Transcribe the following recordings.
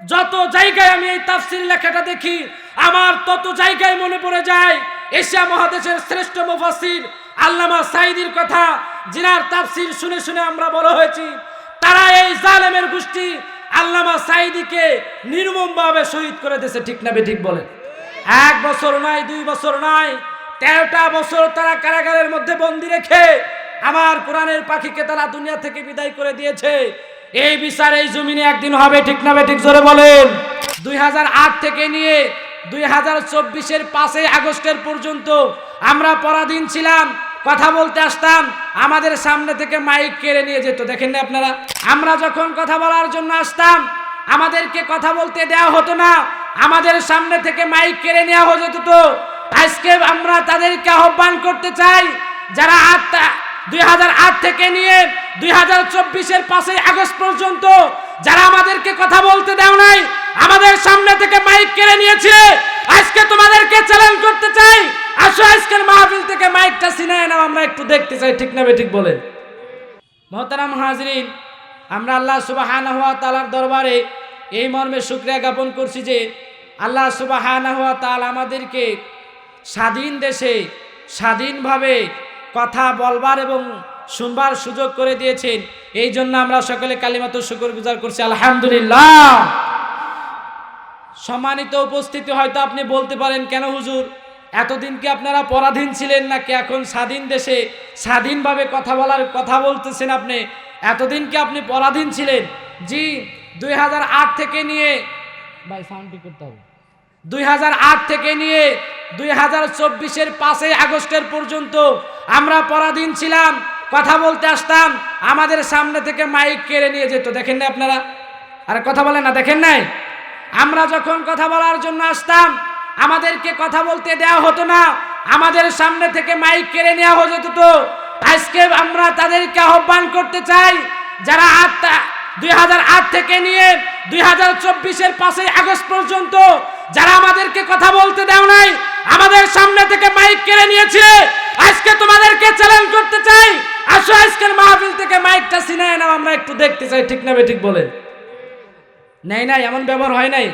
যত জায়গায় আমি এই তাফসির লেখাটা দেখি, আমার তত জায়গায় মনে পড়ে যায়, এশিয়া মহাদেশের শ্রেষ্ঠ মুফাসির আল্লামা সাইদির কথা জিনার তাফসির শুনে শুনে আমরা বড় হয়েছি। তারা এই জালেমের গোষ্ঠী আল্লামা সাইদিকে নির্মমভাবে শহীদ করে দিয়েছে, ঠিক না ঠিক বলে এক বছর নয় দুই বছর নয় তেরোটা বছর তারা কারাগারের মধ্যে বন্দি রেখে আমার কোরআনের পাখিকে তারা দুনিয়া থেকে বিদায় করে দিয়েছে। এই বিচার এই জমিনে একদিন হবে, ঠিক না ঠিক জোরে বলেন। দুই হাজার আট থেকে নিয়ে দুই হাজার চব্বিশের পাঁচই আগস্টের পর্যন্ত আমরা পরাধীন ছিলাম, কথা বলতে আসতাম, আমাদের সামনে থেকে মাইক কেড়ে নিয়ে যেত, দেখেন না আপনারা? আমরা যখন কথা বলার জন্য আসতাম, আমাদেরকে কথা বলতে দেওয়া হতো না, আমাদের সামনে থেকে মাইক কেড়ে নেওয়া হয়ে যেত। তো আজকে আমরা তাদেরকে আহ্বান করতে চাই, যারা আত্মা দুই হাজার আট থেকে নিয়ে দুই হাজার চব্বিশের পাঁচই আগস্ট পর্যন্ত যারা আমাদেরকে কথা বলতে দেও নাই, আমাদের সামনে থেকে মাইক কেড়ে নিয়েছে। আজকে তোমাদেরকে চ্যালেঞ্জ করতে চাই। আসো, আজকের মাহফিল থেকে মাইকটা সিনায় নাও, আমরা একটু দেখতে চাই, ঠিক না ঠিক বলেন। মহতারাম হাজরিন, আমরা আল্লাহ সুবাহান হওয়া তালার দরবারে এই মর্মে শুক্রিয়া জ্ঞাপন করছি যে আল্লাহ সুবাহান হওয়া তাল আমাদেরকে স্বাধীন দেশে স্বাধীনভাবে কথা বলবার এবং শুনবার সুযোগ করে দিয়েছেন। এই জন্য আমরা সকলে কালিমাত শুকর গুজার করছি। আলহামদুলিল্লাহ। সম্মানিত উপস্থিতি হয়তো আপনি বলতে পারেন, কেন হুজুর? এতদিন কি আপনারা পরাধীন ছিলেন নাকি এখন স্বাধীন দেশে স্বাধীনভাবে কথা বলার, কথা বলতেছেন আপনি? এতদিন কি আপনি পরাধীন ছিলেন? জি, দুই হাজার আট থেকে নিয়ে ভাই সাউন্ডটি করতে হবে। দুই হাজার আট থেকে নিয়ে দুই হাজার চব্বিশের পাঁচই আগস্টের পর্যন্ত আমরা পরাধীন ছিলাম, কথা বলতে আসতাম, আমাদের সামনে থেকে মাইক কেড়ে নিয়ে যেত, দেখেন না আপনারা? আর কথা বলেন না, দেখেন নাই? আমরা যখন কথা বলার জন্য আসতাম, আমাদেরকে কথা বলতে দেওয়া হতো না, আমাদের সামনে থেকে মাইক কেড়ে নেওয়া হয়ে যেত তো। আজকে আমরা তাদেরকে আহ্বান করতে চাই, যারা আত্মা দুই থেকে নিয়ে দুই হাজার চব্বিশের পাঁচই আগস্ট পর্যন্ত যারা আমাদেরকে কথা বলতে দেও নাই, আমাদের সামনে থেকে মাইক কেড়ে নিয়েছে। আজকে তোমাদেরকে চ্যালেঞ্জ করতে চাই। আসো আজকের মাহফিল থেকে মাইকটা সিনায় নাও, আমরা একটু দেখতে চাই, ঠিক না ঠিক বলেন? নেই নাই, এমন ব্যবহার হয় নাই।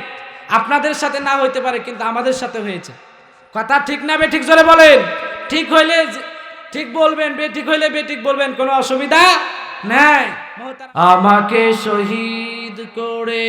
আপনাদের সাথে না হইতে পারে, কিন্তু আমাদের সাথে হয়েছে। কথা ঠিক না বেঠিক জোরে বলেন? ঠিক হইলে ঠিক বলবেন বেঠিক হইলে বেঠিক বলবেন, কোনো অসুবিধা নাই। আমাকে শহীদ করে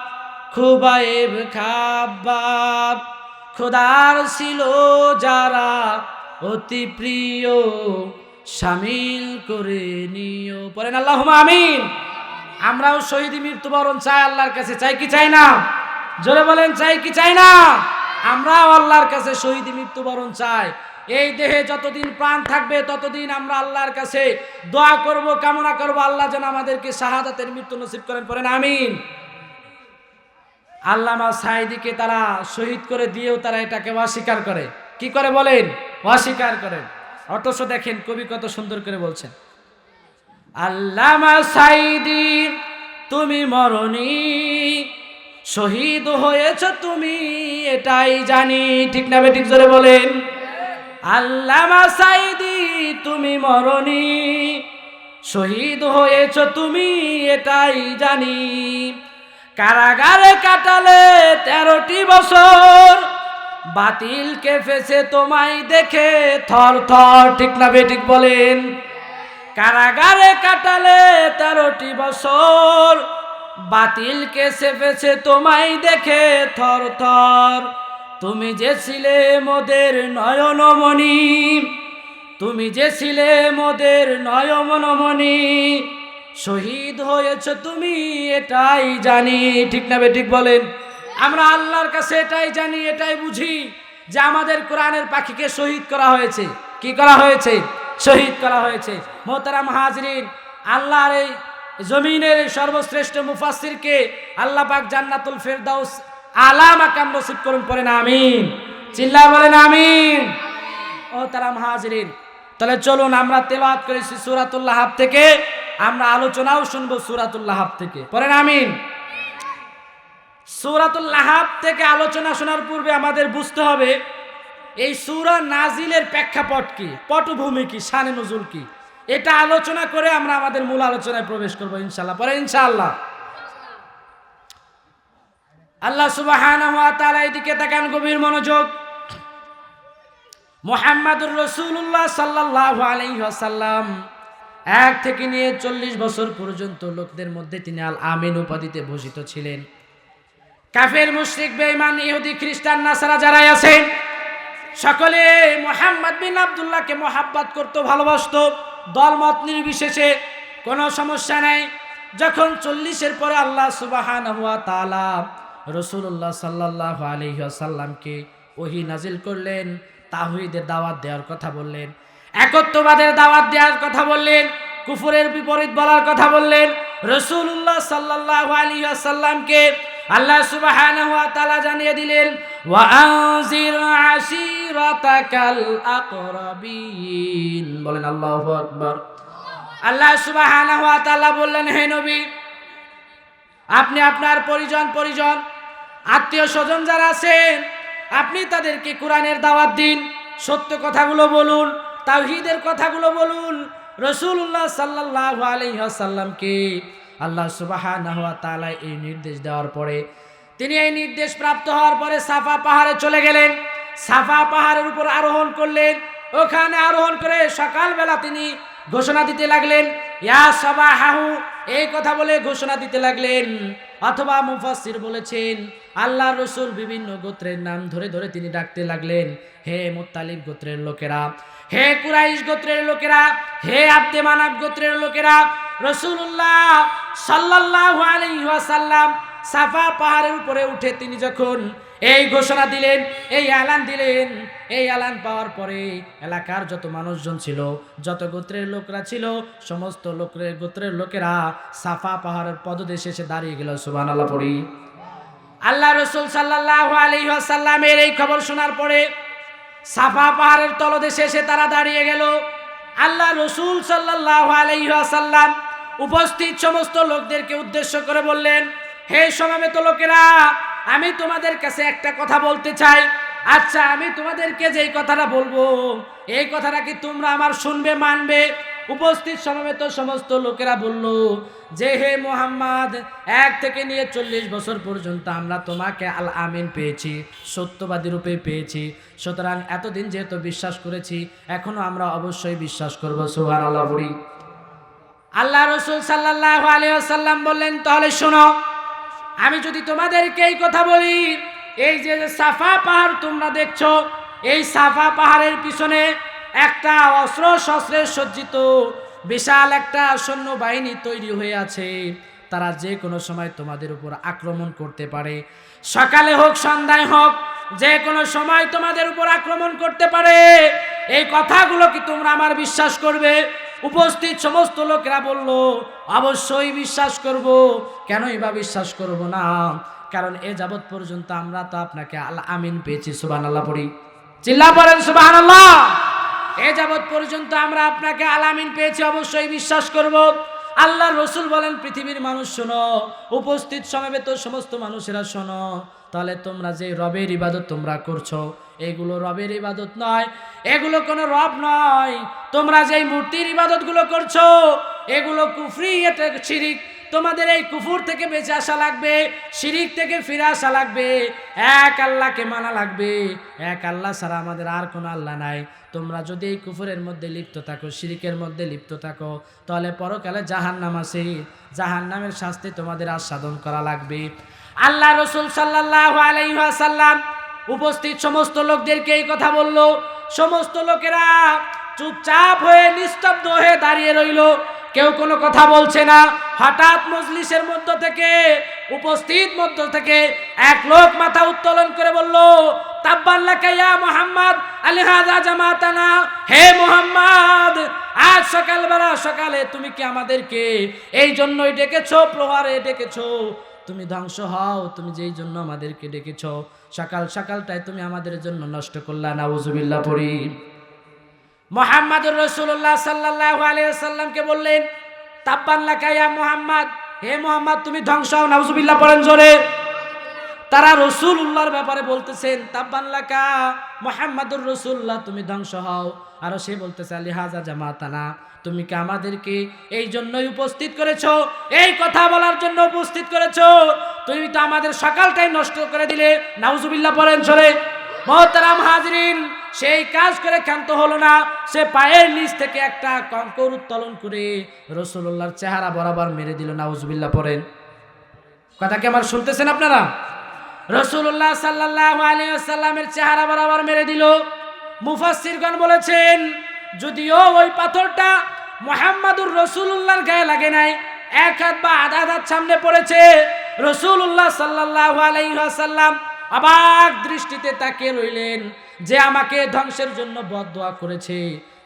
খুবাইব খাবাব খোদার ছিল যারা অতি প্রিয়, সামিল করে নিও। পড়েন আল্লাহ আমিন। আমরাও শহীদ মৃত্যুবরণ চাই, আল্লাহর কাছে চাই কি চাই না? জোরে বলেন, চাই কি চাই না? আমরাও আল্লাহর কাছে শহীদ মৃত্যুবরণ চাই। এই দেহে যতদিন প্রাণ থাকবে, ততদিন আমরা আল্লাহর কাছে দোয়া করব, কামনা করব, আল্লাহ যেন আমাদেরকে শাহাদাতের মৃত্যু নসিব করেন। পড়েন আমিন। আল্লামা সাইদিকে তারা শহীদ করে দিয়েও তারা এটাকে অস্বীকার করে। কি করে বলেন? অস্বীকার করেন। অথচ দেখেন কবি কত সুন্দর করে বলছেন, আল্লামা সাইদি তুমি মরণি, শহীদ হয়েছ তুমি, এটাই জানি। ঠিক না ঠিক জোরে বলেন, আল্লামা সাইদি তুমি মরণি, শহীদ হয়েছ তুমি, এটাই জানি। কারাগারে কাটালে তেরোটি বছর। বাতিল কেফেছে তোমায় দেখে থর থর, ঠিক না বেঠিক বলেন? কারাগারে কাটালে তেরোটি বছর। বাতিল কেসে ফেছে তোমায় দেখে থর থর। তুমি যে ছিলে মোদের নয়নমণি, তুমি যে ছিলে মোদের নয়মনমণি শহীদ হয়েছ তুমি, এটাই জানি। ঠিক না ঠিক বলেন? আমরা আল্লাহর কাছে এটাই জানি, এটাই বুঝি যে আমাদের কোরআনের পাখিকে শহীদ করা হয়েছে। কি করা হয়েছে? শহীদ করা হয়েছে। মোহতারাম হাজরিন, আল্লাহর এই জমিনের এই সর্বশ্রেষ্ঠ মুফাসিরকে আল্লাহ পাক জান্নাতুল ফেরদাউস আলা মাকাম নসিব করুন, পড়েন, আমিন। চিল্লা বলেন, আমিন। ও তারা মহাজরিন তাহলে চলুন, আমরা তেলাওয়াত করেছি সুরাতুল্লাহ থেকে। আমরা আলোচনাও শুনব সুরাতুল্লাহ হাব থেকে। পড়েন আমিন। সুরাতুল্লাহ হাব থেকে আলোচনা শোনার পূর্বে আমাদের বুঝতে হবে, এই সুরা নাজিলের প্রেক্ষাপট কি? পটভূমি কি? শানে নজুল কি? এটা আলোচনা করে আমরা আমাদের মূল আলোচনায় প্রবেশ করব ইনশাল্লাহ পরে ইনশাল্লাহ আল্লাহ তাআলা এদিকে তাকান গভীর মনোযোগ। মোহাম্মদুর রসুল্লাহ সাল্লাহ আলাইসাল্লাম এক থেকে নিয়ে চল্লিশ বছর পর্যন্ত লোকদের মধ্যে তিনি আল আমিন উপাধিতে ভূষিত ছিলেন। কাফের, মুশরিক, বেঈমান, ইহুদি, খ্রিস্টান, নাসারা যারাই আছেন, সকলে মোহাম্মদ বিন আবদুল্লাহকে মোহাব্বত করত, ভালোবাসত। দলমত নির্বিশেষে কোনো সমস্যা নেই। যখন চল্লিশের পরে আল্লাহ সুবাহান হুয়া তালা রসুল্লাহ সাল্লাহ আলহিহাসাল্লামকে ওহি নাজিল করলেন তাহিদের দাওয়াত দেওয়ার কথা বললেন। একত্ববাদের দাওয়াত দেওয়ার কথা বললেন, কুফুরের বিপরীত বলার কথা বললেন। রসুল্লাহ সাল্লাহ আলহিহাসাল্লামকে আল্লাহ সুবহানাহু ওয়া তাআলা জানিয়ে দিলেন বলেন, আল্লাহু আকবার। আল্লাহ তাআলা বললেন, হে নবী, আপনি আপনার পরিজন পরিজন, আত্মীয় স্বজন যারা আছেন, আপনি তাদেরকে কোরআনের দাওয়াত দিন, সত্য কথাগুলো বলুন তাওহীদের কথাগুলো বলুন। রসুল্লাহ সাল্লাহ আলহিহাসাল্লামকে আল্লাহ তাআলা এই নির্দেশ দেওয়ার পরে, তিনি এই নির্দেশ প্রাপ্ত হওয়ার পরে সাফা পাহাড়ে চলে গেলেন। সাফা পাহাড়ের উপর আরোহণ করলেন। ওখানে আরোহণ করে সকালবেলা তিনি ঘোষণা দিতে লাগলেন, ইয়া সবাহাহু এই কথা বলে ঘোষণা দিতে লাগলেন। অথবা মুফাসসির বলেছেন আল্লাহ রসুল বিভিন্ন গোত্রের নাম ধরে ধরে তিনি ডাকতে লাগলেন, হে মুত্তালিব গোত্রের লোকেরা হে কুরাইশ গোত্রের লোকেরা, হে আব্দে মানাব গোত্রের লোকেরা রসুল্লাহ সাল্লাহ আলাইসাল্লাম সাফা পাহাড়ের উপরে উঠে তিনি যখন এই ঘোষণা দিলেন, এই এলান দিলেন, এই এলান পাওয়ার পরে এলাকার যত মানুষজন ছিল, যত গোত্রের লোকরা ছিল, সমস্ত লোকের গোত্রের লোকেরা সাফা পাহাড়ের পদদেশে এসে দাঁড়িয়ে গেল সুবান আল্লাহ পড়ি। আল্লাহ রসুল সাল্লাহ আলহিহাসাল্লামের এই খবর শোনার পরে সাফা পাহাড়ের তলদেশে এসে তারা দাঁড়িয়ে গেল। আল্লাহ রসুল সাল্লাহ আলহিহাসাল্লাম উপস্থিত সমস্ত লোকদেরকে উদ্দেশ্য করে বললেন, হে সমাবেত লোকেরা, আমি তোমাদের কাছে একটা কথা বলতে চাই। আচ্ছা আমি তোমাদেরকে যেই কথাটা বলব, এই কথাটা কি তোমরা আমার শুনবে, মানবে? উপস্থিত সমবেত সমস্ত লোকেরা বলল, যে হে মোহাম্মদ, এক থেকে নিয়ে চল্লিশ বছর পর্যন্ত আমরা তোমাকে আল আমিন পেয়েছি, সত্যবাদী রূপে পেয়েছি। সুতরাং এতদিন যেহেতু বিশ্বাস করেছি, এখনও আমরা অবশ্যই বিশ্বাস করব সুহার আল্লাহ আল্লাহ রসুল সাল্লাহ আলিয়াল্লাম বললেন, তাহলে শোনো, আমি যদি তোমাদেরকে এই কথা বলি, এই যে সাফা পাহাড় তোমরা দেখছ, এই সাফা পাহাড়ের পিছনে একটা অস্ত্র শস্ত্রে সজ্জিত বিশাল একটা সৈন্য বাহিনী তৈরি হয়ে আছে। তারা যে কোনো সময় তোমাদের উপর আক্রমণ করতে পারে। সকালে হোক, সন্ধ্যায় হোক, যে কোনো সময় তোমাদের উপর আক্রমণ করতে পারে। এই কথাগুলো কি তোমরা আমার বিশ্বাস করবে? উপস্থিত সমস্ত লোকেরা বলল, অবশ্যই বিশ্বাস করব। কেনই বা বিশ্বাস করব না? কারণ এ যাবৎ পর্যন্ত আমরা তো আপনাকে আল্লাহ আমিন পেয়েছি সুবাহ আল্লাহ পড়ি। চিল্লা পড়েন সুবাহ আল্লাহ এ যাবৎ পর্যন্ত আমরা আপনাকে আলামিন পেয়েছি, অবশ্যই বিশ্বাস করব। আল্লাহ রসুল বলেন, পৃথিবীর মানুষ শোনো, উপস্থিত সমাবেত সমস্ত মানুষেরা শোনো। তাহলে তোমরা যে রবের ইবাদত তোমরা করছ, এগুলো রবের ইবাদত নয়, এগুলো কোনো রব নয়। তোমরা যেই মূর্তির ইবাদতগুলো করছ, এগুলো কুফরি এটা শিরিক তোমাদের এই কুফুর থেকে বেঁচে আসা লাগবে, শিরিক থেকে ফিরে আসা লাগবে, এক আল্লাহকে মানা লাগবে, এক আল্লাহ ছাড়া আমাদের আর কোনো আল্লাহ নাই। তোমরা যদি এই কুফুরের মধ্যে লিপ্ত থাকো, শিরিকের মধ্যে লিপ্ত থাকো, তাহলে পরকালে জাহান নাম আছে। জাহান নামের শাস্তি তোমাদের আস্বাদন করা লাগবে। আল্লাহ রসুল সাল্লাহ আলাইসাল্লাম উপস্থিত সমস্ত লোকদেরকে এই কথা বলল। সমস্ত লোকেরা চুপচাপ হয়ে নিস্তব্ধ হয়ে দাঁড়িয়ে রইল। কেউ কোনো কথা বলছে না। হঠাৎ মজলিসের মধ্য থেকে, উপস্থিত মধ্য থেকে এক লোক মাথা উত্তোলন করে বলল হে আজ সকালবেলা সকালে তুমি কি আমাদেরকে এই জন্যই ডেকেছো, প্রহারে ডেকেছো? তুমি ধ্বংস হও, তুমি আমাদেরকে ডেকেছ, সকাল সকালটায় তুমি আমাদের জন্য নষ্ট করলা, নাউজুবিল্লাহ পড়ি। মোহাম্মদুর রসুল্লাহ সাল্লাহ আলিয়াল্লামকে বললেন তাব্বান্লা কাইয়া মোহাম্মদ। হে মোহাম্মদ, তুমি ধ্বংস হও নাউজুবিল্লাহ পড়েন জোরে। তারা রসুল উল্লাহর ব্যাপারে বলতেছেন তাব্বান্লাকা মোহাম্মদুর রসুল্লাহ তুমি ধ্বংস হও। আরও সে বলতেছে, আলী হাজা জামাতানা, তুমি কি আমাদেরকে এই জন্যই উপস্থিত করেছ? এই কথা বলার জন্য উপস্থিত করেছ? তুমি তো আমাদের সকালটাই নষ্ট করে দিলে নাউজুবিল্লাহ পড়েন সরে মহতারাম হাজরিন সেই কাজ করে ক্ষান্ত হলো না। সে পায়ের নিচ থেকে একটা কঙ্কর উত্তোলন করে রসুল্লাহর চেহারা বরাবর মেরে দিল। নাউজুবিল্লাহ পরেন কথা কি আমার শুনতেছেন আপনারা? রসুল্লাহ সাল্লাহ আলিয়াল্লামের চেহারা বরাবর মেরে দিল। মুফাসিরগণ বলেছেন, যদিও ওই পাথরটা মোহাম্মদুর রসুল্লাহর গায়ে লাগে নাই, এক হাত বা আধা হাত সামনে পড়েছে। রসুল্লাহ সাল্লাহ আলাইসাল্লাম অবাক দৃষ্টিতে তাকিয়ে রইলেন যে আমাকে ধ্বংসের জন্য বদদোয়া করেছে,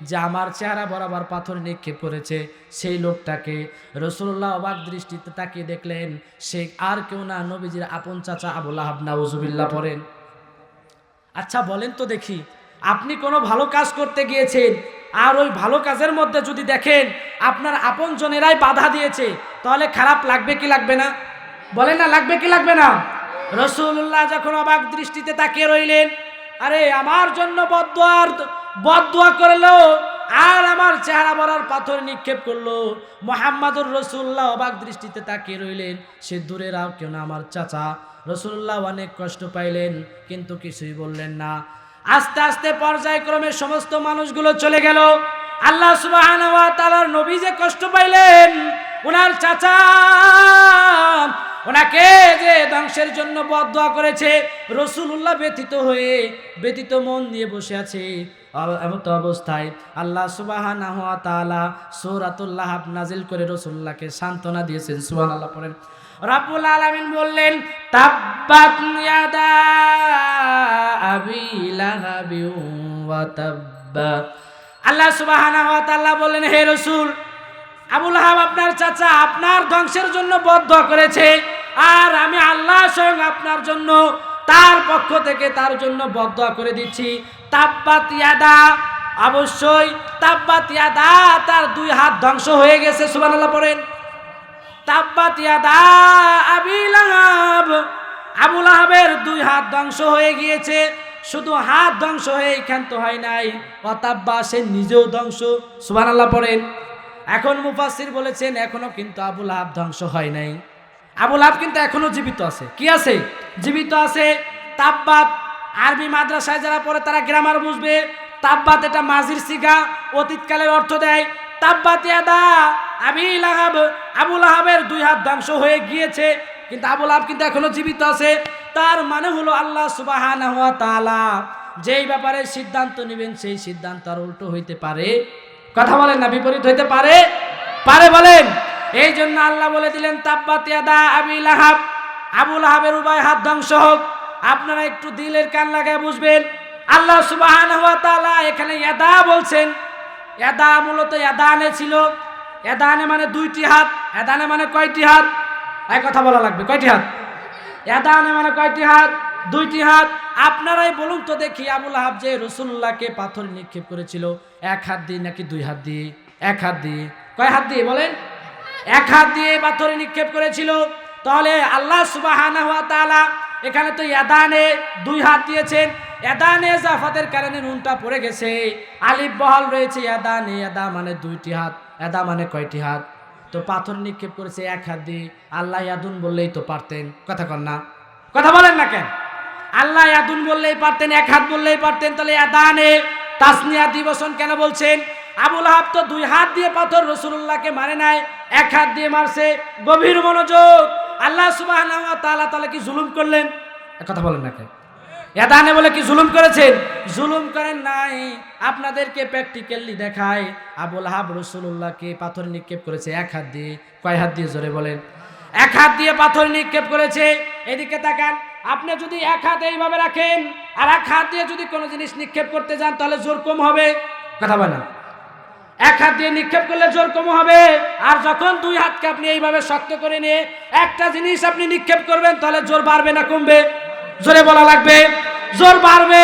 যে আমার চেহারা বরাবর পাথর নিক্ষেপ করেছে। সেই লোকটাকে রসুল্লাহ অবাক দৃষ্টিতে তাকিয়ে দেখলেন, সে আর কেউ না নবীজির আপন চাচা আবুল আহাব নাউজুবিল্লাহ পড়েন। আচ্ছা বলেন তো দেখি, আপনি কোনো ভালো কাজ করতে গিয়েছেন আর ওই ভালো কাজের মধ্যে যদি দেখেন আপনার আপন জনেরাই বাধা দিয়েছে, তাহলে খারাপ লাগবে কি লাগবে না? বলেন না, লাগবে কি লাগবে না? রসুল্লাহ যখন অবাক দৃষ্টিতে তাকিয়ে রইলেন, আরে, আমার জন্য বদুয়ার বদুয়া করল আর আমার চেহারা বরার পাথর নিক্ষেপ করল। মোহাম্মদুর রসুল্লাহ অবাক দৃষ্টিতে তাকিয়ে রইলেন, সে দূরের আর কেউ না, আমার চাচা। রসুল্লাহ অনেক কষ্ট পাইলেন, কিন্তু কিছুই বললেন না। আস্তে আস্তে পর্যায়ক্রমে সমস্ত মানুষগুলো চলে গেল। আল্লাহ সুবাহ নবী যে কষ্ট পাইলেন ওনার চাচা ওনাকে যে ধ্বংসের জন্য বদয়া করেছে রসুল্লাহ ব্যথিত হয়ে ব্যথিত মন নিয়ে বসে আছে। এমত অবস্থায় আল্লাহ সুবাহ সৌরাতুল্লাহ নাজিল করে রসুল্লাহকে সান্ত্বনা দিয়েছেন সুবাহ আল্লাহ পড়েন। রাব্বুল আলামিন বললেন, তাব্বাত ইয়াদা আবি লাহাবি আল্লাহ সুবহানাহু ওয়া তাআলা বললেন, হে রাসূল আবুল আহাব আপনার চাচা আপনার ধ্বংসের জন্য বদ্ধ করেছে আর আমি আল্লাহ স্বয়ং আপনার জন্য তার পক্ষ থেকে তার জন্য বদ্ধ করে দিচ্ছি। তাব্বাত ইয়াদা, অবশ্যই তাব্বাত ইয়াদা তার দুই হাত ধ্বংস হয়ে গেছে, সুবহানাল্লাহ পড়েন। তাব্বাত ইয়াদা আবি লাহাব আহাবের দুই হাত ধ্বংস হয়ে গিয়েছে, শুধু হাত ধ্বংস হয়ে ক্ষান্ত হয় নাই অতাব্বা সে নিজেও ধ্বংস, সুবহানাল্লাহ পড়েন। এখন মুফাসির বলেছেন, এখনও কিন্তু আবুল আহাব ধ্বংস হয় নাই। আবুল আহাব কিন্তু এখনও জীবিত আছে। কি আছে? জীবিত আছে তাব্বাত। আরবি মাদ্রাসায় যারা পড়ে তারা গ্রামার বুঝবে। তাব্বাত এটা মাঝির সিগা, অতীতকালের অর্থ দেয়। তাব্বাত ইয়াদা আবিল আহাব আবুল আহাবের দুই হাত ধ্বংস হয়ে গিয়েছে, কিন্তু আবুল আহাব কিন্তু এখনও জীবিত আছে। তার মানে হলো আল্লাহ সুবাহানাহু ওয়া তাআলা যেই ব্যাপারে সিদ্ধান্ত নেবেন, সেই সিদ্ধান্ত আর উল্টো হইতে পারে। কথা বলেন না, বিপরীত হইতে পারে? পারে বলেন। এই জন্য আল্লাহ বলে দিলেন, তাব্বাত ইয়াদা আবিল আহাব আবুল আহাবের উভয় হাত ধ্বংস হোক। আপনারা একটু দিলের কান লাগায় বুঝবেন। আল্লাহ সুবাহানাহু ওয়া তাআলা এখানে ইয়াদা বলছেন। এদা মূলত এদানে ছিল। এদানে মানে দুইটি হাত এদানে মানে কয়টি হাত? এক কথা বলা লাগবে, কয়টি হাত? এদানে মানে কয়টি হাত? দুইটি হাত। আপনারাই বলুন তো দেখি আবুল আহাব যে রসুল্লাহকে পাথর নিক্ষেপ করেছিল, এক হাত দিয়ে নাকি দুই হাত দিয়ে? এক হাত দিয়ে। কয় হাত দিয়ে বলেন? এক হাত দিয়ে পাথরে নিক্ষেপ করেছিল। তাহলে আল্লাহ সুবাহ এখানে তো এদানে দুই হাত দিয়েছেন। এদানে জাফাতের কারণে নুনটা পড়ে গেছে। আলিফ বহাল রয়েছে, এদানে, এদা মানে দুইটি হাত, এদা মানে কয়টি হাত? তো পাথর নিক্ষেপ করেছে এক হাত দিয়ে। আল্লাহ ইয়াদুন বললেই তো পারতেন। কথা কন না। কথা বলেন না কেন? আল্লাহ ইয়াদুন বললেই পারতেন, এক হাত বললেই পারতেন। তাহলে এদানে তাসনিয়া দিবসন কেন বলছেন? আবুল হাব তো দুই হাত দিয়ে পাথর রসুল্লাহকে মারে নাই, এক হাত দিয়ে মারছে। গভীর মনোযোগ। আল্লাহ সুবাহ তাহলে কি জুলুম করলেন? কথা বলেন না কেন? এদানে বলে কি জুলুম করেছেন? জুলুম করেন নাই। আপনাদেরকে প্র্যাকটিক্যালি দেখায় আবুল হাব রসুল্লাহকে পাথর নিক্ষেপ করেছে, এক হাত দিয়ে। কয় হাত দিয়ে জোরে বলেন? এক হাত দিয়ে পাথর নিক্ষেপ করেছে। এদিকে তাকান, আপনি যদি এক হাত এইভাবে রাখেন, আর এক হাত দিয়ে যদি কোনো জিনিস নিক্ষেপ করতে যান, তাহলে জোর কম হবে। কথা বলে না। এক হাত দিয়ে নিক্ষেপ করলে জোর কম হবে। আর যখন দুই হাতকে আপনি এইভাবে শক্ত করে নিয়ে একটা জিনিস আপনি নিক্ষেপ করবেন, তাহলে জোর বাড়বে না কমবে? জোরে বলা লাগবে? জোর বাড়বে।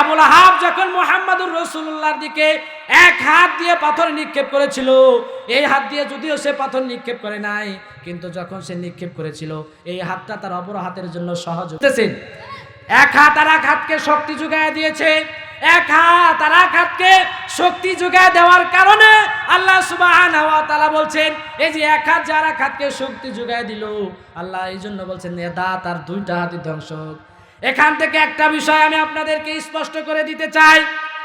আবুল আহাব যখন মোহাম্মদুর রসুল্লাহর দিকে এক হাত দিয়ে পাথর নিক্ষেপ করেছিল, এই হাত দিয়ে যদিও সে পাথর নিক্ষেপ করে নাই, কিন্তু যখন সে নিক্ষেপ করেছিল, এই হাতটা তার অপর হাতের জন্য সহজ বুঝতেছেন এক হাত আর এক হাতকে শক্তি যোগায় দিয়েছে। এক হাত আর এক হাতকে শক্তি যোগায় দেওয়ার কারণে আল্লাহ সুবহানাহু ওয়া তাআলা বলছেন, এই যে এক হাত যার এক হাতকে শক্তি যোগায় দিল। আল্লাহ এই জন্য বলছেন, এ দাঁত আর দুইটা হাতই ধ্বংস এখান থেকে একটা বিষয় আমি আপনাদেরকে স্পষ্ট করে দিতে চাই।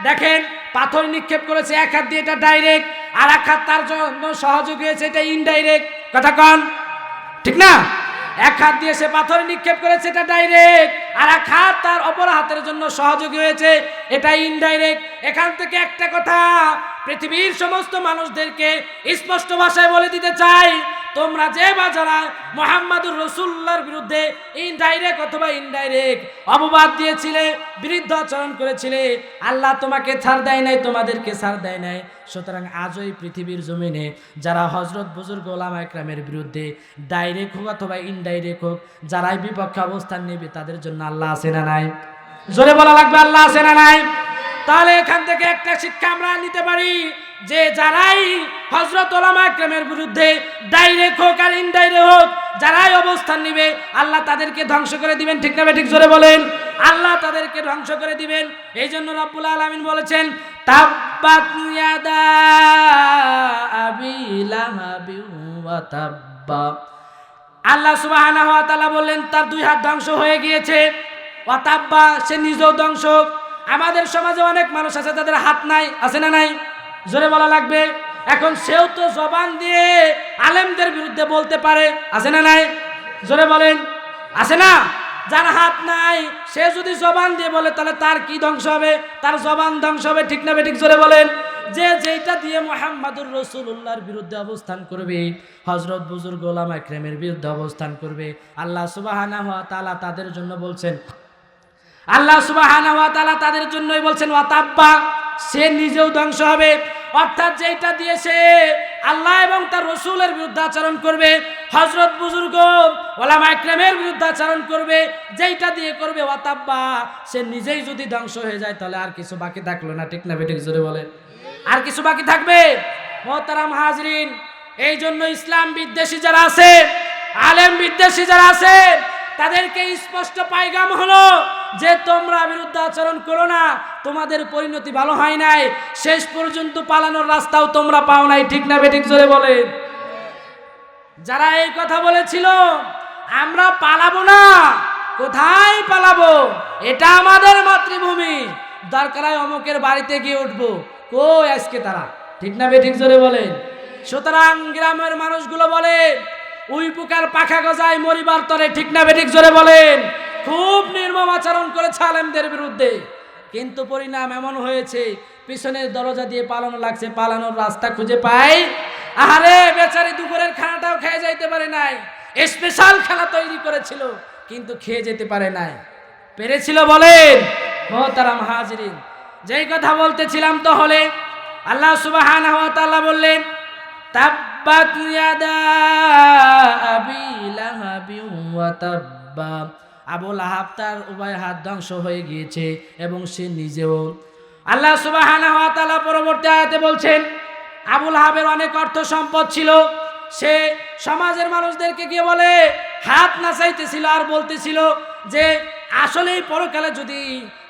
দেখেন, পাথর নিক্ষেপ করেছে, এক হাত দিয়ে এটা ডাইরেক্ট আর এক হাত তার জন্য সহযোগী হয়েছে, এটা ইনডাইরেক্ট কথা কন, ঠিক না? এক হাত দিয়ে সে পাথর নিক্ষেপ করেছে, এটা ডাইরেক্ট আর এক হাত তার অপর হাতের জন্য সহযোগী হয়েছে। এটা ইনডাইরেক্ট এখান থেকে একটা কথা, পৃথিবীর সমস্ত মানুষদেরকে স্পষ্ট ভাষায় বলে দিতে চাই তোমরা যে বা যারা মোহাম্মদুর রসুল্লার বিরুদ্ধে ইনডাইরেক্ট অথবা ইনডাইরেক্ট অপবাদ দিয়েছিলে, বিরুদ্ধ আচরণ করেছিলে, আল্লাহ তোমাকে ছাড় দেয় নাই, তোমাদেরকে ছাড় দেয় নাই। সুতরাং আজই পৃথিবীর জমিনে যারা হজরত বুজুর্গ গোলাম একরামের বিরুদ্ধে ডাইরেক্ট হোক অথবা ইনডাইরেক্ট হোক, যারাই বিপক্ষে অবস্থান নেবে, তাদের জন্য আল্লাহ আছে না নাই? জোরে বলা লাগবে আল্লাহ আছে না নাই? তাহলে এখান থেকে একটা শিক্ষা আমরা নিতে পারি। যে যারাই হজরত ওলামা একরামের বিরুদ্ধে ডাইরেক্ট হোক আর ইনডাইরেক্ট হোক, যারাই অবস্থান নিবে, আল্লাহ তাদেরকে ধ্বংস করে দিবেন। ঠিক না ঠিক জোরে বলেন? আল্লাহ তাদেরকে ধ্বংস করে দিবেন। এই জন্য রব্বুল আলামিন বলেছেন আল্লাহ তাআলা বললেন, তার দুই হাত ধ্বংস হয়ে গিয়েছে। ওয়া তাব্বা, সে নিজেও ধ্বংস। আমাদের সমাজে অনেক মানুষ আছে তাদের হাত নাই, আছে না নাই? জোরে বলা লাগবে? এখন সেও তো জবান দিয়ে আলেমদের বিরুদ্ধে বলতে পারে। আছে না নাই? জোরে বলেন। আছে না? যার হাত নাই, সে যদি জবান দিয়ে বলে, তাহলে তার কি ধ্বংস হবে? তার জবান ধ্বংস হবে, ঠিক না ঠিক জোরে বলেন। যে যেটা দিয়ে মোহাম্মদুর রসুল্লাহর বিরুদ্ধে অবস্থান করবে হজরত বুজুর গোলাম একরেমের বিরুদ্ধে অবস্থান করবে, আল্লাহ সুবাহানা হওয়া তালা তাদের জন্য বলছেন, আল্লাহ সুবাহানা হওয়া তালা তাদের জন্যই বলছেন ওয়াতাব্বা সে নিজেও ধ্বংস হবে। অর্থাৎ যেটা দিয়ে সে আল্লাহ এবং তার রসুলের বিরুদ্ধে আচরণ করবে হজরত বুজুর্গ ওলামা ইকরামের বিরুদ্ধে আচরণ করবে, যেইটা দিয়ে করবে, ওয়াতাব্বা, সে নিজেই যদি ধ্বংস হয়ে যায়, তাহলে আর কিছু বাকি থাকল না, ঠিক না বেঠিক জোরে বলে আর কিছু বাকি থাকবে? মোহতারাম হাজরিন এই জন্য ইসলাম বিদ্বেষী যারা আছে, আলেম বিদ্বেষী যারা আছে, তাদেরকে স্পষ্ট পাইগাম হলো যে তোমরা বিরুদ্ধে আচরণ করো না তোমাদের পরিণতি ভালো হয় নাই, শেষ পর্যন্ত পালানোর রাস্তাও তোমরা পাও নাই, ঠিক না বেঠিক জোরে বলে যারা এই কথা বলেছিল, আমরা পালাবো না, কোথায় পালাবো? এটা আমাদের মাতৃভূমি। দরকার হয় অমুকের বাড়িতে গিয়ে উঠবো। কই আজকে তারা? ঠিক না বেঠিক জোরে বলেন। সুতরাং গ্রামের মানুষগুলো বলে উই পোকার পাখা গজায় মরিবার তরে, ঠিক না বেঠিক জোরে বলেন। খুব নির্মম আচরণ করেছে আলেমদের বিরুদ্ধে। কিন্তু পরিণাম এমন হয়েছে, পিছনের দরজা দিয়ে পালানো লাগছে, পালানোর রাস্তা খুঁজে পাই। আরে বেচারি দুপুরের খানাটাও খেয়ে যাইতে পারে নাই। স্পেশাল খানা তৈরি করেছিল, কিন্তু খেয়ে যেতে পারে নাই। পেরেছিল বলেন, মোহতারাম হাজরিন। যেই কথা বলতেছিলাম তাহলে আল্লাহ সুবহানাহু ওয়া তাআলা বললেন, তাব্বাত ইয়াদা আবি লাহাবি ওয়া তাব্বা। আবু লাহাব তার উভয় হাত ধ্বংস হয়ে গিয়েছে এবং সে নিজেও। আল্লাহ ওয়া পরবর্তী আয়াতে বলছেন, আবুল হাবের অনেক অর্থ সম্পদ ছিল। সে সমাজের মানুষদেরকে গিয়ে বলে, হাত না নাচাইতেছিল আর বলতেছিল যে, আসলেই পরকালে যদি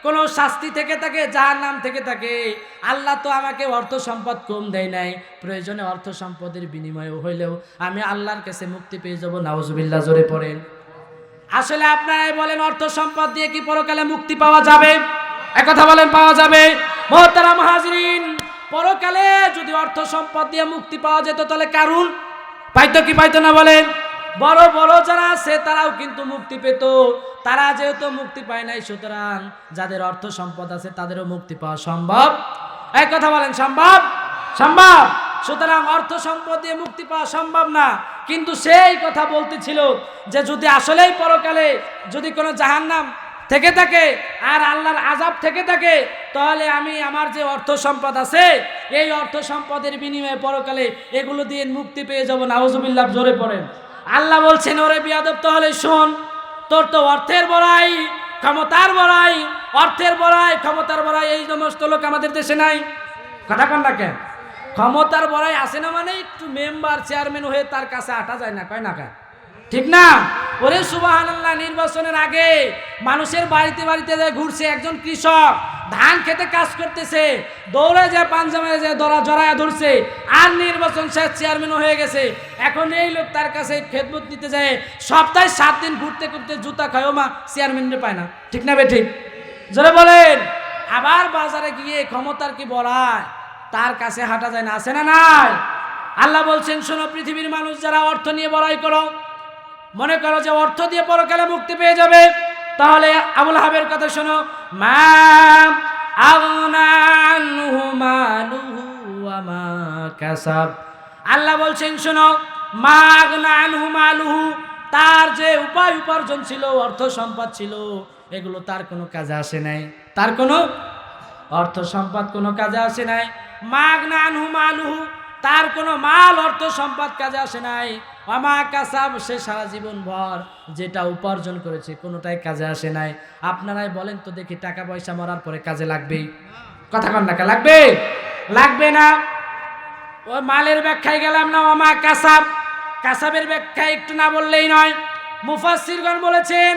কোনো শাস্তি থেকে থাকে যার নাম থেকে থাকে, আল্লাহ তো আমাকে অর্থ সম্পদ কম দেয় নাই। প্রয়োজনে অর্থ সম্পদের বিনিময়ে হইলেও আমি আল্লাহর কাছে মুক্তি পেয়ে যাব। নাউজুবিল্লাহ, জোরে পড়েন। আসলে আপনারাই বলেন, অর্থ সম্পদ দিয়ে কি পরকালে মুক্তি পাওয়া যাবে? একথা বলেন, পাওয়া যাবে। মোহতারাম হাজরিন পরকালে যদি অর্থ সম্পদ দিয়ে মুক্তি পাওয়া যেত, তাহলে কারুন পাইতো কি পাইতো না বলেন? বড় বড় যারা আছে, তারাও কিন্তু মুক্তি পেত। তারা যেহেতু মুক্তি পায় নাই, সুতরাং যাদের অর্থ সম্পদ আছে, তাদেরও মুক্তি পাওয়া সম্ভব। এক কথা বলেন, সম্ভব? সম্ভব। সুতরাং অর্থ সম্পদ দিয়ে মুক্তি পাওয়া সম্ভব না। কিন্তু সেই কথা বলতেছিল যে যদি আসলেই পরকালে যদি কোনো জাহান্নাম থেকে থাকে আর আল্লাহর আজাব থেকে থাকে, তাহলে আমি আমার যে অর্থ সম্পদ আছে, এই অর্থ সম্পদের বিনিময়ে পরকালে এগুলো দিয়ে মুক্তি পেয়ে যাব। নাউজুবিল্লাহ, জোরে পড়েন। আল্লাহ বলছেন, ওরে বিয়াদব, তাহলে শোন, তোর তো অর্থের বড়াই, ক্ষমতার বড়াই, অর্থের বড়াই, ক্ষমতার বড়াই এই সমস্ত লোক আমাদের দেশে নাই। কথা কন কেন? ক্ষমতার বড়াই আসে না মানে একটু মেম্বার চেয়ারম্যান হয়ে তার কাছে আটা যায় না, কয় না কেন ঠিক না? ওরে সুবাহান্লাহ নির্বাচনের আগে মানুষের বাড়িতে বাড়িতে যে ঘুরছে একজন কৃষক, ধান খেতে কাজ করতেছে, দৌড়ে যায়, পাঞ্জাবে যে দরা জড়ায় ধরছে, আর নির্বাচন শেষ চেয়ারম্যান হয়ে গেছে। এখন এই লোক তার কাছে খেদমত নিতে যায়, সপ্তাহে সাত দিন ঘুরতে ঘুরতে জুতা খায় ও মা চেয়ারম্যান পায় না। ঠিক না বে ঠিক? জোরে বলেন। আবার বাজারে গিয়ে ক্ষমতার কি বড়ায় তার কাছে হাঁটা যায় না, আছে না নাই? আল্লাহ বলছেন, শোনো, পৃথিবীর মানুষ যারা অর্থ নিয়ে বড়াই করো, মনে করো যে অর্থ দিয়ে পরকালে মুক্তি পেয়ে যাবে, তাহলে আবুল হাবের কথা শোনো মা আল্লাহ বলছেন, শোনো তার যে উপায় উপার্জন ছিল, অর্থ সম্পদ ছিল, এগুলো তার কোনো কাজে আসে নাই। তার কোনো অর্থ সম্পদ কোনো কাজে আসে নাই। মাগ না আনহু মালুহু তার কোনো মাল, অর্থ, সম্পদ কাজে আসে নাই। আমা কাসাব, সে সারা জীবন ভর যেটা উপার্জন করেছে, কোনোটাই কাজে আসে নাই। আপনারাই বলেন তো দেখি টাকা পয়সা মরার পরে কাজে লাগবেই। কথা কন টাকা লাগবে? লাগবে না। ও মালের ব্যাখ্যায় গেলাম না আমা কাসাব। কাসাবের ব্যাখ্যা একটু না বললেই নয়। মুফাসিরগণ বলেছেন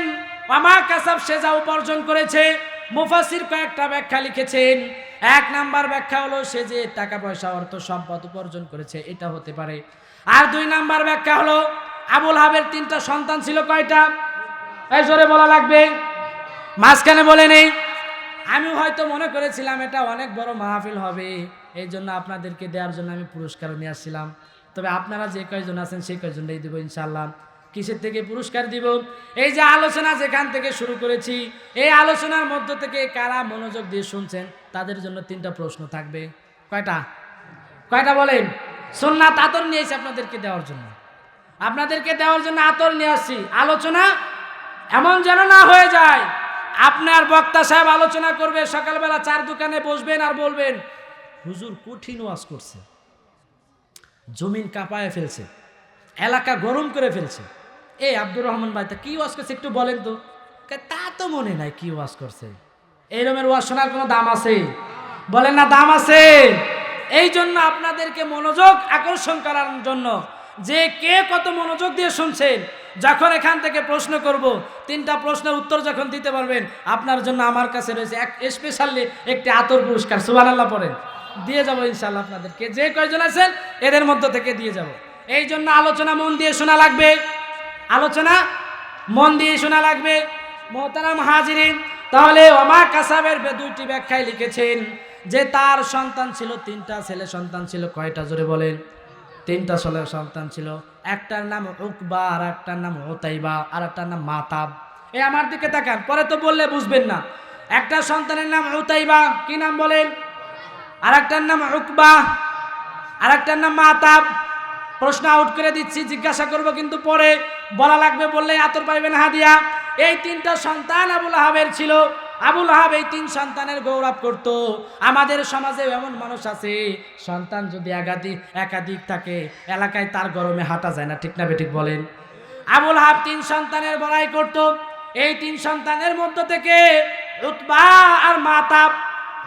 আমা কাসাব সে যা উপার্জন করেছে মুফাসির কয়েকটা ব্যাখ্যা লিখেছেন। এক নাম্বার ব্যাখ্যা হলো সে যে টাকা পয়সা, অর্থ, সম্পদ উপার্জন করেছে, এটা হতে পারে। আর দুই নাম্বার ব্যাখ্যা হলো, আবুল হাবের তিনটা সন্তান ছিল কয়টা? এই জোরে বলা লাগবে। মাঝখানে বলে নেই আমি হয়তো মনে করেছিলাম এটা অনেক বড় মাহফিল হবে, এই জন্য আপনাদেরকে দেওয়ার জন্য আমি পুরস্কার নিয়ে আসছিলাম। তবে আপনারা যে কয়জন আছেন, সেই কয়জনটাই দেবো ইনশাল্লাহ কিসের থেকে পুরস্কার দিব? এই যে আলোচনা যেখান থেকে শুরু করেছি, এই আলোচনার মধ্য থেকে কারা মনোযোগ দিয়ে শুনছেন, তাদের জন্য তিনটা প্রশ্ন থাকবে। কয়টা? কয়টা বলেন? সোননাথ আতর নিয়ে আপনাদেরকে দেওয়ার জন্য। আপনাদেরকে দেওয়ার জন্য আতর নিয়ে আসছি। আলোচনা এমন যেন না হয়ে যায়। আপনার বক্তা সাহেব আলোচনা করবে, সকালবেলা চার দোকানে বসবেন আর বলবেন, হুজুর কঠিন ওয়াজ করছে। জমিন কাঁপায় ফেলছে। এলাকা গরম করে ফেলছে। এই আব্দুর রহমান ভাই, তা কি ওয়াজ করছে একটু বলেন তো। তা তো মনে নাই কি ওয়াজ করছে। এই রকমের ওয়াজ শোনার কোনো দাম আছে? বলেন না দাম আছে। এই জন্য আপনাদেরকে মনোযোগ আকর্ষণ করার জন্য যে কে কত মনোযোগ দিয়ে শুনছেন, যখন এখান থেকে প্রশ্ন করব, তিনটা প্রশ্নের উত্তর যখন দিতে পারবেন, আপনার জন্য আমার কাছে রয়েছে এক স্পেশালি একটি আতর পুরস্কার। সুবান আল্লাহ পড়েন। দিয়ে যাব ইনশাল্লাহ আপনাদেরকে। যে কয়জন আছেন, এদের মধ্য থেকে দিয়ে যাব। এই জন্য আলোচনা মন দিয়ে শোনা লাগবে। আলোচনা মন দিয়ে শোনা লাগবে। মোহতারাম হাজিরিন, তাহলে ওমা কাসাবের দুইটি ব্যাখ্যায় লিখেছেন যে তার সন্তান ছিল, তিনটা ছেলে সন্তান ছিল, কয়টা জোরে বলেন? তিনটা ছেলে সন্তান ছিল, একটার নাম উকবা আর একটার নাম ওতাইবা আর একটার নাম মাতাব। এ আমার দিকে তাকান, পরে তো বললে বুঝবেন না। একটা সন্তানের নাম উতাইবা, কি নাম বলেন? আর একটার নাম উকবা, আর একটার নাম মাতাব। প্রশ্ন আউট করে দিচ্ছি, জিজ্ঞাসা করব কিন্তু পরে। বলা লাগবে, বললে আতর পাইবেন হাদিয়া। এই তিনটা সন্তান আবুল আহাবের ছিল। আবুল আহাব এই তিন সন্তানের গৌরব করত। আমাদের সমাজে এমন মানুষ আছে, সন্তান যদি একাধিক একাধিক থাকে, এলাকায় তার গরমে হাঁটা যায় না, ঠিক না বেঠিক বলেন? আবুল আহাব তিন সন্তানের বড়াই করত। এই তিন সন্তানের মধ্য থেকে উতবা আর মাতাব,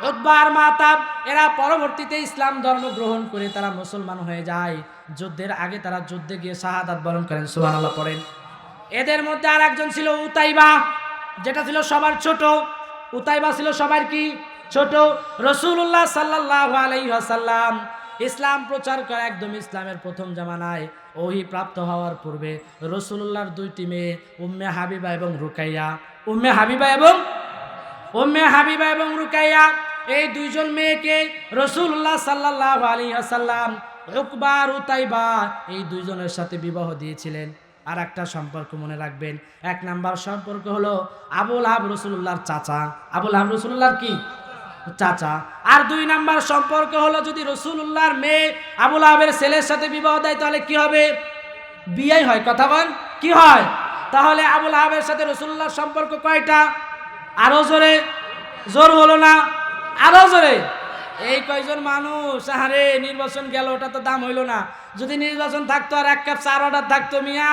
উতবা আর মাতাব, এরা পরবর্তীতে ইসলাম ধর্ম গ্রহণ করে তারা মুসলমান হয়ে যায়। যুদ্ধের আগে তারা যুদ্ধে গিয়ে শাহাদাত বরণ করেন, সুবহানাল্লাহ পড়েন। এদের মধ্যে আর একজন ছিল উতাইবা, যেটা ছিল সবার ছোট। উতাইবা ছিল সবার কি? ছোট। রসুল্লাহ সাল্লাহ আলাইসাল্লাম ইসলাম প্রচার করে একদম ইসলামের প্রথম জামানায় ওহি প্রাপ্ত হওয়ার পূর্বে রসুল্লাহর দুইটি মেয়ে, উম্মে হাবিবা এবং রুকাইয়া। উম্মে হাবিবা এবং উম্মে হাবিবা এবং রুকাইয়া। এই দুইজন মেয়েকে রসুল্লাহ সাল্লাহ আলী আসাল্লাম উকবার উতাইবা এই দুইজনের সাথে বিবাহ দিয়েছিলেন। আর একটা সম্পর্ক মনে রাখবেন। এক নাম্বার সম্পর্ক হলো আবুল আব রসুল্লাহর চাচা। আবুল আব রসুল্লাহর কি? চাচা। আর দুই নাম্বার সম্পর্ক হলো যদি রসুল্লাহর মেয়ে আবুল আবের ছেলের সাথে বিবাহ দেয়, তাহলে কি হবে? বিয়ে হয়, কথা বল কি হয়? তাহলে আবুল আবের সাথে রসুল্লাহর সম্পর্ক কয়টা? আরও জোরে। জোর হলো না? আরও জোরে। এই কয়জন মানুষ? আরে নির্বাচন গেল, ওটা তো দাম হইল না। যদি নির্বাচন থাকতো আর এক কাপ চার অর্ডার থাকতো, মিয়া,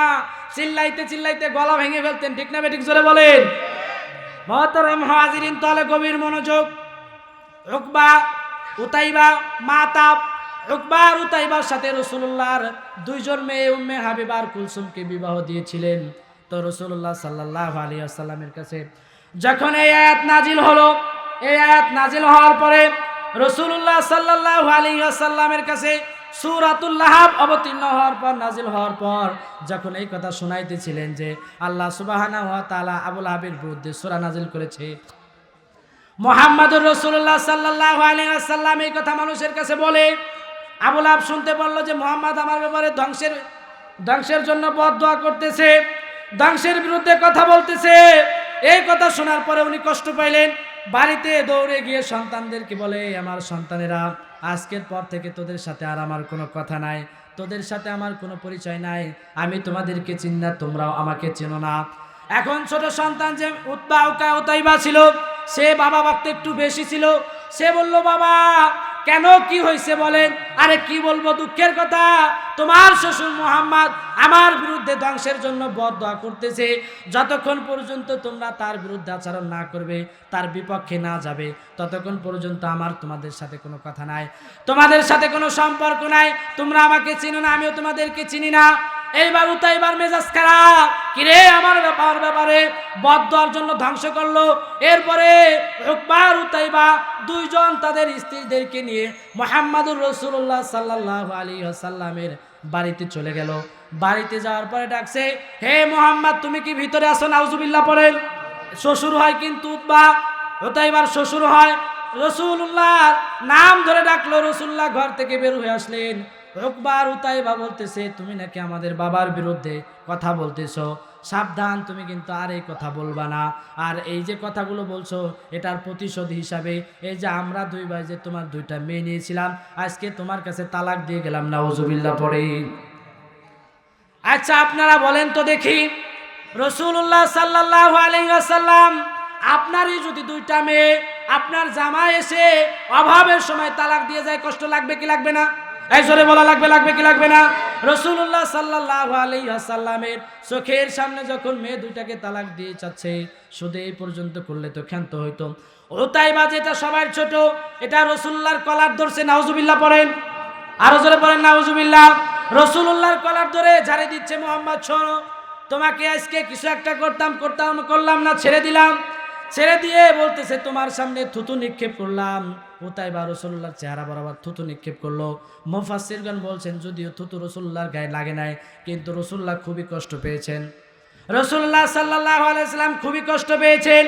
চিল্লাইতে চিল্লাইতে গলা ভেঙে ফেলতেন, ঠিক না বেঠিক জোরে বলেন? মহতরম হাজিরিন, তাহলে গভীর মনোযোগ। উকবা, উতাইবা, মাতাব, উকবা আর উতাইবার সাথে রসুল্লাহর দুইজন মেয়ে উম্মে হাবিবার কুলসুমকে বিবাহ দিয়েছিলেন। তো রসুল্লাহ সাল্লাহ আলী আসাল্লামের কাছে যখন এই আয়াত নাজিল হলো, এই আয়াত নাজিল হওয়ার পরে রসুল্লাহ সাল্লাহ আলী আসাল্লামের কাছে সুরাতুল্লাহ অবতীর্ণ হওয়ার পর, নাজিল হওয়ার পর যখন এই কথা শোনাইতেছিলেন যে আল্লাহ সুবাহানা ওয়া তাআলা আবুল আবির বিরুদ্ধে সূরা নাজিল করেছে, মোহাম্মদুর রসুল্লাহ সাল্লাহ আলিয়াল্লাম এই কথা মানুষের কাছে বলে, আবুল আব শুনতে পারল যে মোহাম্মদ আমার ব্যাপারে ধ্বংসের ধ্বংসের জন্য বদ দোয়া করতেছে, ধ্বংসের বিরুদ্ধে কথা বলতেছে। এই কথা শোনার পরে উনি কষ্ট পাইলেন। বাড়িতে দৌড়ে গিয়ে সন্তানদেরকে বলে, আমার সন্তানেরা, আজকের পর থেকে তোদের সাথে আর আমার কোনো কথা নাই, তোদের সাথে আমার কোনো পরিচয় নাই, আমি তোমাদেরকে চিন না, তোমরাও আমাকে চেনো না। এখন ছোট সন্তান যে উকা উতাইবা ছিল, সে বাবা ভক্ত একটু বেশি ছিল, সে বলল, বাবা কেন কি হয়েছে বলেন? আরে কি বলব দুঃখের কথা? তোমার শ্বশুর মোহাম্মদ আমার বিরুদ্ধে ধ্বংসের জন্য বদ দোয়া করতেছে। যতক্ষণ পর্যন্ত তোমরা তার বিরুদ্ধে আচরণ না করবে, তার বিপক্ষে না যাবে, ততক্ষণ পর্যন্ত আমার তোমাদের সাথে কোনো কথা নাই। তোমাদের সাথে কোনো সম্পর্ক নাই। তোমরা আমাকে চিনো না, আমিও তোমাদেরকে চিনি না। এইবার উতাইবার মেজাজ খারাপ। কিরে, আমার ব্যাপার ব্যাপারে বদ দেওয়ার জন্য ধ্বংস করল। এরপরে রুকবার উতাইবা দুইজন তাদের স্ত্রীদেরকে নিয়ে মোহাম্মদুর রসুল্লাহ সাল্লাহ আলী সাল্লামের বাড়িতে চলে গেল। বাড়িতে যাওয়ার পরে ডাকছে, হে মোহাম্মদ, তুমি কি ভিতরে আসো নাউজুবিল্লাহ পড়েন। শ্বশুর হয় কিন্তু উতবা উতাইবার শ্বশুর হয়। রসুল্লাহ নাম ধরে ডাকলো রসুল্লাহ ঘর থেকে বের হয়ে আসলেন। রোকবার উতাইবা বলতেছে, তুমি নাকি আমাদের বাবার বিরুদ্ধে কথা বলতেছো? সাবধান, তুমি কিন্তু আর এই কথা বলবা না। আর এই যে কথাগুলো বলছো, এটার প্রতিশোধ হিসাবে এই যে আমরা দুই ভাই যে তোমার দুইটা মেয়ে নিয়েছিলাম, আজকে তোমার কাছে তালাক দিয়ে গেলাম না ওজুবিল্লা পরে আচ্ছা আপনারা বলেন তো দেখি রসুল্লাহ সাল্লাহ আলাইসাল্লাম আপনারই যদি দুইটা মেয়ে, আপনার জামা এসে অভাবের সময় তালাক দিয়ে যায়, কষ্ট লাগবে কি লাগবে না? এই বলা লাগবে লাগবে কি লাগবে না? রসুল্লাহ সাল্লাহ আলাইসাল্লামের চোখের সামনে যখন মেয়ে দুইটাকে তালাক দিয়ে চাচ্ছে শুধু এই পর্যন্ত করলে তো ক্ষান্ত হইতো। ও তাই বাজে এটা সবার ছোট, এটা রসুল্লাহর কলার ধরছে, নাউজুবিল্লাহ পড়েন। আরও জোরে পড়েন, নাউজুবিল্লাহ। রসুল্লাহর কলার ধরে ঝাড়ে দিচ্ছে মোহাম্মদ, শোনো, তোমাকে আজকে কিছু একটা করতাম করতাম, করলাম না, ছেড়ে দিলাম। ছেড়ে দিয়ে বলতেছে, তোমার সামনে থুতু নিক্ষেপ করলাম। কোথায় বা রসুল্লার চেহারা বরাবর থুতু নিক্ষেপ করল। মোফাসিরগণ বলছেন, যদিও থুতু রসুল্লাহর গায়ে লাগে নাই, কিন্তু রসুল্লাহ খুবই কষ্ট পেয়েছেন। রসুল্লাহ সাল্লাহ আলাইসাল্লাম খুবই কষ্ট পেয়েছেন।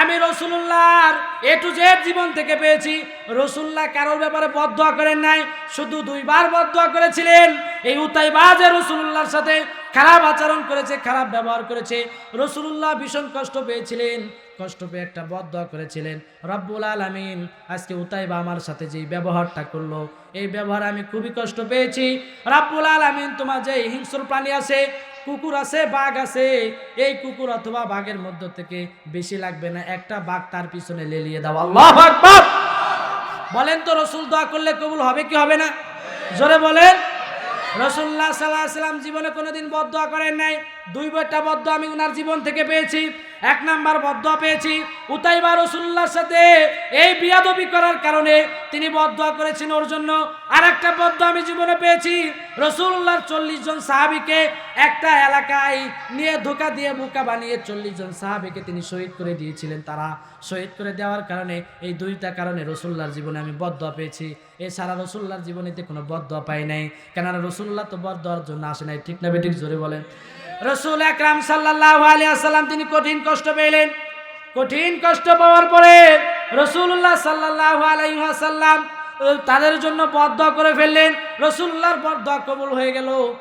আমি রসুল্লাহর এ টু জেড জীবন থেকে পেয়েছি। রসুল্লাহ কারোর ব্যাপারে বদয়া করেন নাই, শুধু দুইবার বদয়া করেছিলেন। এই উতাইবাজে রসুল্লাহর সাথে খারাপ আচরণ করেছে, খারাপ ব্যবহার করেছে। রসুল্লাহ ভীষণ কষ্ট পেয়েছিলেন, কষ্ট পেয়ে একটা বদয়া করেছিলেন, রব্বুল আলমিন, আজকে উতাইবা আমার সাথে যেই ব্যবহারটা করল, এই ব্যবহার আমি খুবই কষ্ট পেয়েছি। রাব্বুল আলমিন, তোমার যে হিংস্র প্রাণী আছে, কুকুর আছে, বাঘ আছে, এই কুকুর অথবা বাঘের মধ্য থেকে বেশি লাগবে না, একটা বাঘ তার পিছনে লেলিয়ে দাও। আল্লাহ বলেন তো, রসুল দোয়া করলে কবুল হবে কি হবে না? জোরে বলেন। রসুল্লাহ সাল্লাহ সাল্লাম জীবনে কোনোদিন বদ্ধ করেন নাই। দুই বইটা বদ্ধ আমি ওনার জীবন থেকে পেয়েছি। এক নাম্বার বদ্ধ পেয়েছি। উতাইবা রসুল্লাহর সাথে এই বিয়াদবি করার কারণে তিনি বদয়া করেছেন ওর জন্য। আর একটা বদ্ধ আমি জীবনে পেয়েছি। রসুল্লাহর চল্লিশ জন সাহাবিকে একটা এলাকায় নিয়ে ধোকা দিয়ে বোকা বানিয়ে চল্লিশ জন সাহাবিকে তিনি শহীদ করে দিয়েছিলেন। তারা শহীদ করে দেওয়ার কারণে এই দুইটা কারণে রসুল্লাহর জীবনে আমি বদ্ধ পেয়েছি। এছাড়া রসুল্লাহর জীবনেতে কোনো বদ্ধ পাই নাই। কেননা রসুল্লাহ তো বদয়ার জন্য আসে নাই। ঠিক না বেঠিক জোরে বলেন। রসুল একরাম সাল্লাহ আলিয়াল্লাম তিনি কঠিন কষ্ট পেলেন। কঠিন কষ্ট পাওয়ার পরে রসুল্লাহ সাল্লাহ আলাইসাল্লাম তাদের জন্য বদ করে ফেললেন। রসুল্লাহর বদ কবুল হয়ে গেল।